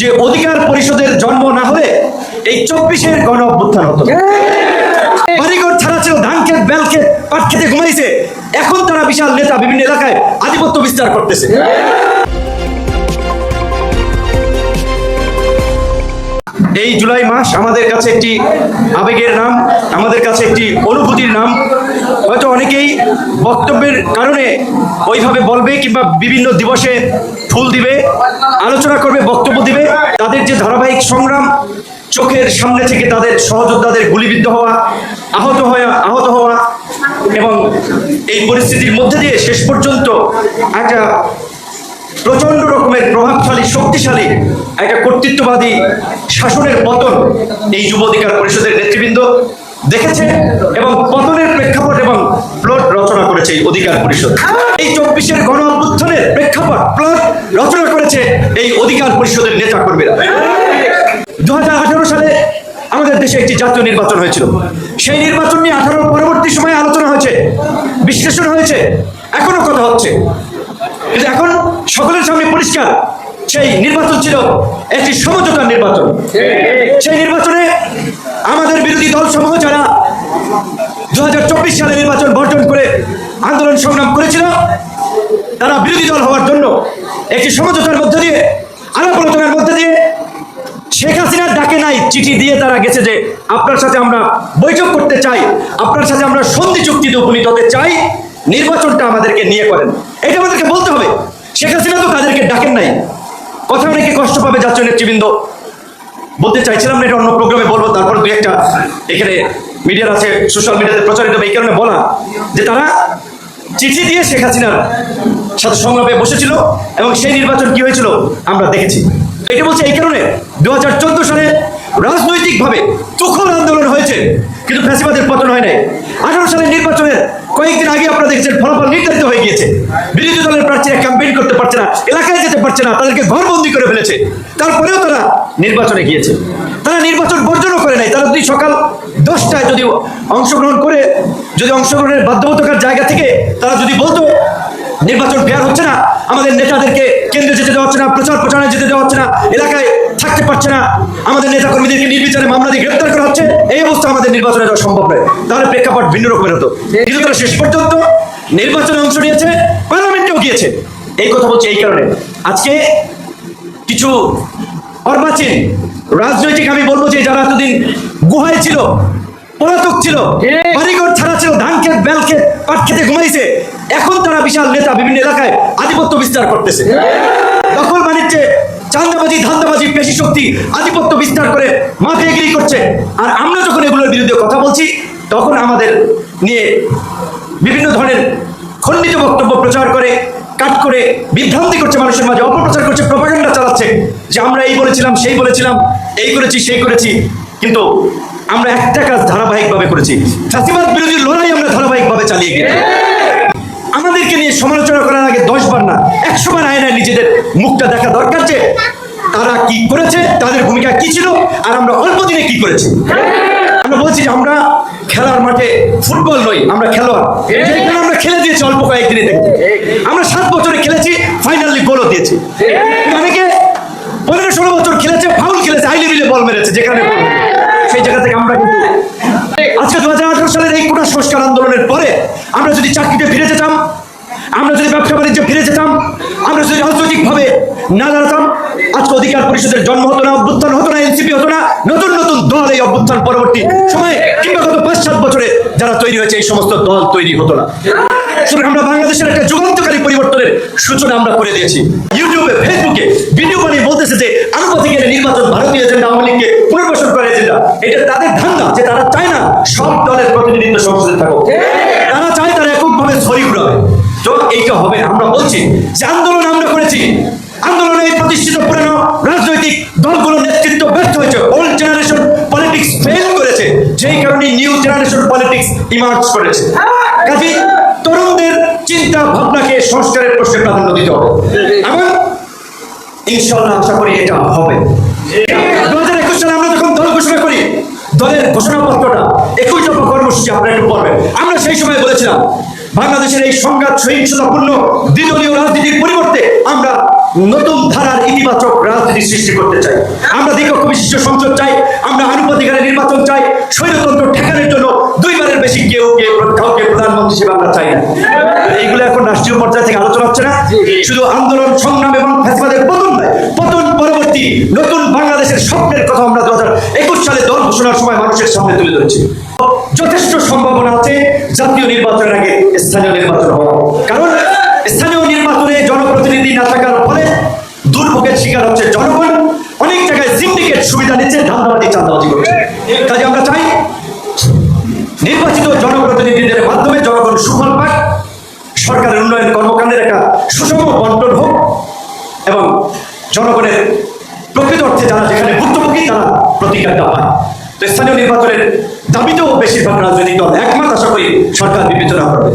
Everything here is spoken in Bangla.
যে অধিকার পরিষদের জন্ম না হলে এই চব্বিশের গণ অভ্যুত্থান হতো। বাড়িঘর ছাড়া ছিল ধান ক্ষেত বেল ক্ষেত পাট খেতে ঘুমাইছে। এখন তারা বিশাল নেতা বিভিন্ন এলাকায় আধিপত্য বিস্তার করতেছে। এই জুলাই মাস আমাদের কাছে একটি আবেগের নাম আমাদের কাছে একটি অনুভূতির নাম। বক্তব্যের কারণে ওইভাবে বলবে কিংবা বিভিন্ন দিবসে ফুল দিবে, আলোচনা করবে, বক্তব্য দিবে। তাদের যে ধারাবাহিক সংগ্রাম চোখের সামনে থেকে তাদের সহযোদ্ধাদের গুলিবিদ্ধ হওয়া, আহত হওয়া আহত হওয়া এবং এই পরিস্থিতির মধ্যে দিয়ে শেষ পর্যন্ত একটা প্রচণ্ড রকমের প্রভাবশালী, শক্তিশালী একটা কর্তৃত্ববাদী শাসনের পতন এই যুব অধিকার পরিষদের নেতৃবৃন্দ দেখেছে এবং পতনের প্রেক্ষাপট এবং প্লট রচনা করেছে এই অধিকার পরিষদ। এই চব্বিশের গণ অভ্যুত্থানের প্রেক্ষাপট, প্লট রচনা করেছে এই অধিকার পরিষদের নেতা কর্মীরা দু সালে আমাদের দেশে একটি জাতীয় নির্বাচন হয়েছিল। সেই নির্বাচন নিয়ে আঠারো পরবর্তী সময়ে আলোচনা হয়েছে, বিশ্লেষণ হয়েছে, এখনও কথা হচ্ছে। কিন্তু এখন সকলের সামনে পরিষ্কার, সেই নির্বাচন ছিল একটি সমঝোতার নির্বাচন। সেই নির্বাচনে আমাদের বিরোধী দল সমূহ দু সালে নির্বাচন বর্জন করে আন্দোলন সংগ্রাম করেছিল, তারা বিরোধী দল হওয়ার জন্য একটি সমঝোতার মধ্যে দিয়ে, আলাপ আলোচনার মধ্যে দিয়ে শেখ হাসিনার ডাকে নাই চিঠি দিয়ে তারা গেছে যে, আপনার সাথে আমরা বৈঠক করতে চাই, আপনার সাথে আমরা সন্ধি চুক্তিতে উপনীত হতে চাই, নির্বাচনটা আমাদেরকে নিয়ে করেন। এটা আমাদেরকে বলতে হবে। শেখ হাসিনা তো তাদেরকে ডাকেন নাই। কথা অনেকে কষ্ট পাবে জাতীয় নেতৃবৃন্দ বলতে চাইছিলাম না, এটা অন্য প্রোগ্রামে বলব, তারপর দু একটা এখানে মিডিয়ার আছে সোশ্যাল মিডিয়াতে প্রচারিত এই কারণে বলা যে তারা চিঠি দিয়ে শেখ হাসিনার সাথে সংলাপে বসেছিল এবং সেই নির্বাচন কি হয়েছিল আমরা দেখেছি। এটা বলছে এই কারণে দু হাজার চোদ্দ সালে রাজনৈতিকভাবে তুখল আন্দোলন হয়েছে, কিন্তু ফ্যাসিবাদের পতন হয় নাই। আঠারো সালের নির্বাচনের কয়েকদিন আগে আপনারা দেখেছেন ফলাফল নির্ধারিত হয়ে গিয়েছে। বিরোধী দলের প্রার্থীরা ক্যাম্পেইন করতে পারছে না, এলাকায় যেতে পারছে না, তাদেরকে ঘরবন্দি করে ফেলেছে। তারপরেও তারা নির্বাচনে গিয়েছে। তারা নির্বাচন বর্জনও করে নাই। তারা যদি সকাল দশটায় যদি অংশগ্রহণ করে, যদি অংশগ্রহণের বাধ্যবাধকতার জায়গা থেকে তারা যদি বলতো নির্বাচন ফেয়ার হচ্ছে না আমাদের নেতাদেরকে কেন্দ্রে যেতে দেওয়া হচ্ছে না প্রচার প্রচারে যেতে দেওয়া হচ্ছে না এলাকায় থাকতে পারছে না আমাদের নেতা কর্মীদেরকে নির্বিচারে মামলা দিয়ে গ্রেপ্তার করা হচ্ছে এই অবস্থা আমাদের নির্বাচনে দেওয়া সম্ভব নয়। তাহলে প্রেক্ষাপট ভিন্ন রকমের হতো। কিন্তু তারা শেষ পর্যন্ত নির্বাচনে অংশ নিয়েছে পার্লামেন্টেও গিয়েছে। এই কথা বলছে এই কারণে। আজকে কিছু অর্বাচীন রাজনৈতিক আমি বলব যে যারা এতদিন গুহায় ছিল পলাতক ছিল বাড়িঘর ছাড়া ছিল ধান খেত বেল খেত পাট খেতে ঘুমাইছে এখন তারা বিশাল নেতা বিভিন্ন এলাকায় আধিপত্য বিস্তার করতেছে। দখল বাণিজ্যে চান্দাবাজি ধান্দাবাজি, পেশি শক্তি আধিপত্য বিস্তার করে মাফিয়াগিরি করছে। আর আমরা যখন এগুলোর বিরুদ্ধে কথা বলছি, তখন আমাদের নিয়ে বিভিন্ন ধরনের খণ্ডিত বক্তব্য প্রচার করে, কাট করে, বিভ্রান্তি করছে মানুষের মাঝে, অপপ্রচার করছে প্রপাগান্ডা চালাচ্ছে যে আমরা এই বলেছিলাম, সেই বলেছিলাম, এই করেছি, সেই করেছি। কিন্তু আমরা একটা কাজ ধারাবাহিকভাবে করেছি। ফাঁসিবাদ বিরোধী লড়াই আমরা ধারাবাহিকভাবে চালিয়ে গেছি আমাদেরকে নিয়ে সমালোচনা করার আগে দশ বার না, একশো বার আয়নায় নিজেদের মুখটা দেখা দরকার যে তারা কি করেছে, তাদের ভূমিকা কি ছিল, আর আমরা অল্প দিনে কি করেছি? আমরা বলছি যে আমরা খেলার মাঠে ফুটবল নই, আমরা খেলোয়াড়। আমরা খেলে দিয়েছি অল্প কয়েকদিনে দেখতে আমরা সাত বছরে খেলেছি ফাইনালি গোলও দিয়েছি। অনেকে পনেরো ষোলো বছর খেলেছে ফাউল খেলেছে, আইলে বিলে বল মেরেছে, যেখানে সেই জায়গা থেকে আমরা কিন্তু আজকে দু হাজার আঠারো সালের এই কোটা সংস্কার আন্দোলনের পরে আমরা যদি চাকরিতে ফিরে যেতাম, আমরা যদি ব্যবসা বাণিজ্যে ফিরে যেতাম, আমরা যদি রাজনৈতিকভাবে না দাঁড়াতাম, আজকে অধিকার পরিষদের জন্ম হতো না, অভ্যুত্থান হতো না, এনসিপি হতো না, নতুন নতুন দল এই অভ্যুত্থান পরবর্তী সময়ে কিংবা গত পাঁচ, সাত বছরে যারা তৈরি হয়েছে, এই সমস্ত দল তৈরি হতো না। আমরা বাংলাদেশের একটা যুগান্তকারী পরিবর্তনের সূচনা আমরা করে দিয়েছি। ইউটিউবে, ফেসবুকে ভিডিও বানিয়ে বলতেছে যে আনুপাতিক নির্বাচন ভারতীয় এজেন্ডা, আওয়ামী লীগকে পুনর্বাসন করার এজেন্ডা, এটা তাদের ধান্দা যে তারা চায় না সব দলের প্রতিনিধিত্ব সংসদে থাকুক। তারা চায় তারা এককভাবে ছড়ি ঘুরাবে তো এইটা হবে। আমরা বলছি যে আন্দোলন আমরা করেছি। আন্দোলনে প্রতিষ্ঠিত পুরানো রাজনৈতিক দলগুলো নেতৃত্ব ব্যর্থ হয়েছে। ওল্ড জেনারেশন পলিটিক্স ফেল করেছে। যেই কারণে নিউ জেনারেশন পলিটিক্স ইমার্জ করেছে। কাজে তরুণদের চিন্তা ভাবনাকে সংস্কারের প্রশ্নে প্রাধান্য দিতে হবে। এবং ইনশাল্লাহ আশা করি এটা হবে। দু হাজার একুশ সালে আমরা যখন দল ঘোষণা করি, দলের ঘোষণাপত্রটা একুশ দফা আপনারা একটু পড়বেন আমরা সেই সময় বলেছিলাম, বাংলাদেশের এই সংঘাত সহিংসতাপূর্ণ দ্বিদলীয় রাজনীতির পরিবর্তে আমরা নতুন ধারার ইতিবাচক রাজনীতি সৃষ্টি করতে চাই। আমরা দ্বিকক্ষ বিশিষ্ট সংসদ চাই, আমরা আনুপাতিকারের নির্বাচন চাই, স্বৈরতন্ত্র ঠেকানোর জন্য দুইবারের বেশি কেউ কাউকে প্রধানমন্ত্রী হিসেবে আমরা চাই না। এইগুলো এখন রাষ্ট্রীয় পর্যায়ে থেকে আলোচনা হচ্ছে না। শুধু আন্দোলন, সংগ্রাম এবং ফ্যাসিবাদের পতন নয়, পতন পরবর্তী নতুন বাংলাদেশের স্বপ্নের কথা আমরা দু একুশ সালে দল ঘোষণার সময় মানুষের সামনে তুলে ধরেছি। যথেষ্ট সম্ভাবনা আছে জাতীয় নির্বাচনের আগে স্থানীয় নির্বাচন হওয়া। কারণ স্থানীয় নির্বাচনে জনপ্রতিনিধি না থাকার ফলে শিকার হচ্ছে জনগণ। অনেক জায়গায় সিন্ডিকেট সুবিধা নিচ্ছে, ধান্দাবাজি, চাঁদাবাজি করছে। কাজে আমরা চাই নির্বাচিত জনপ্রতিনিধিদের মাধ্যমে জনগণ সুফল পাক। সরকারের উন্নয়ন কর্মকাণ্ডের একটা সুষম বন্টন হোক এবং জনগণের প্রকৃত অর্থে যারা যেখানে ভুক্তভোগী, তারা প্রতিজ্ঞাটা পায়। তো স্থানীয় নির্বাচনের দাবিতেও বেশিরভাগ রাজনৈতিক দল একমত। আশা করি সরকার বিবেচনা করবে।